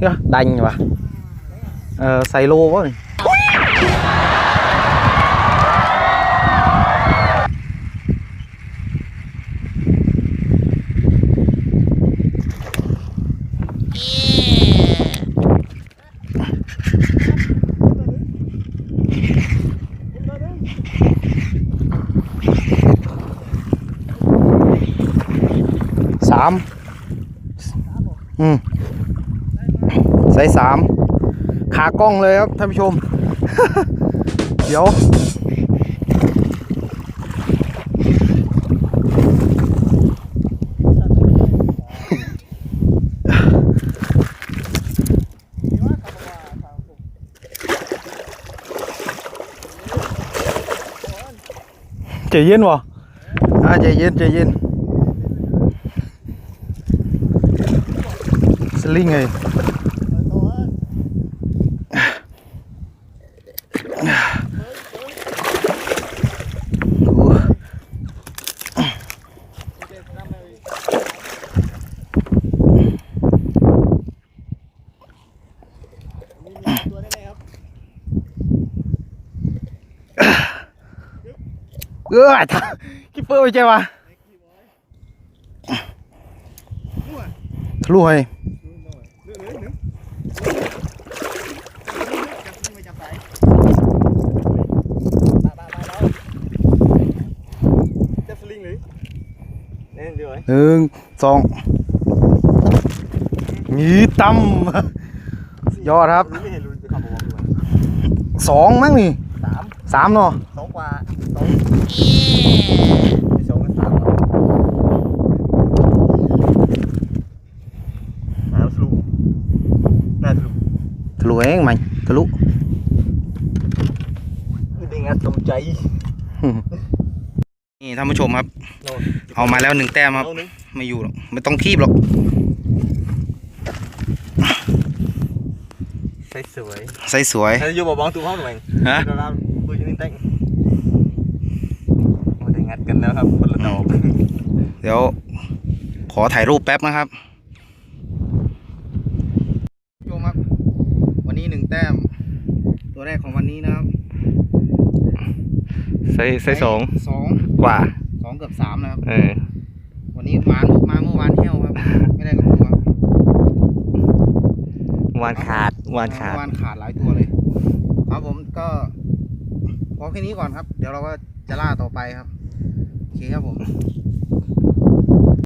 Kìa, đành mà. Ờ, xài lô quá rồi. Sám Ừ. ไซส์สามขากล้องเลยครับท่านผู้ชม เดี๋ยวใจเย็นวะอ่าใจเย็นใจเย็นสลิงไง เออท่าคิปเปอร์ไปเจ้าวะทะลุให้หนึ่งสองนี่ตั้มยอดครับไม่เห็นรุนไปขับบอกเลยสองมั้งนี่สามสามเนาะ สองกว่าสองไม่สองก็สามน้ำสลูน่าสลูทะลุเองมันทะลุไม่ได้งัดตรงใจนี่ท่านผู้ชมครับ โน่นเอามาแล้วหนึ่งแต้มครับ เอาหนึ่งไม่อยู่หรอกไม่ต้องคีบหรอก ใส่สวยใส่สวยถ้าอยู่บ่บองตู้ห้องหน่อยฮะ เราลามปืนยิงเต้งไม่ได้งั ดกันแล้วครับคนละดอกเดี๋ยว ขอถ่ายรูปแป๊บนะครับชมครับ วันนี้หนึ่งแต้ม ตัวแรกของวันนี้นะครับใส่ใส่สองสองกว่าสองเกือบสามนะครับเออวันนี้มามาเมื่อวานเที่ยวครับ ไม่ได้กับตัววานขาดวานขาดเมื่อวานขาดหลายตัวเลย ครับผมก็พอแค่นี้ก่อนครับ เดี๋ยวเราก็จะล่าต่อไปครับ โอเคครับผม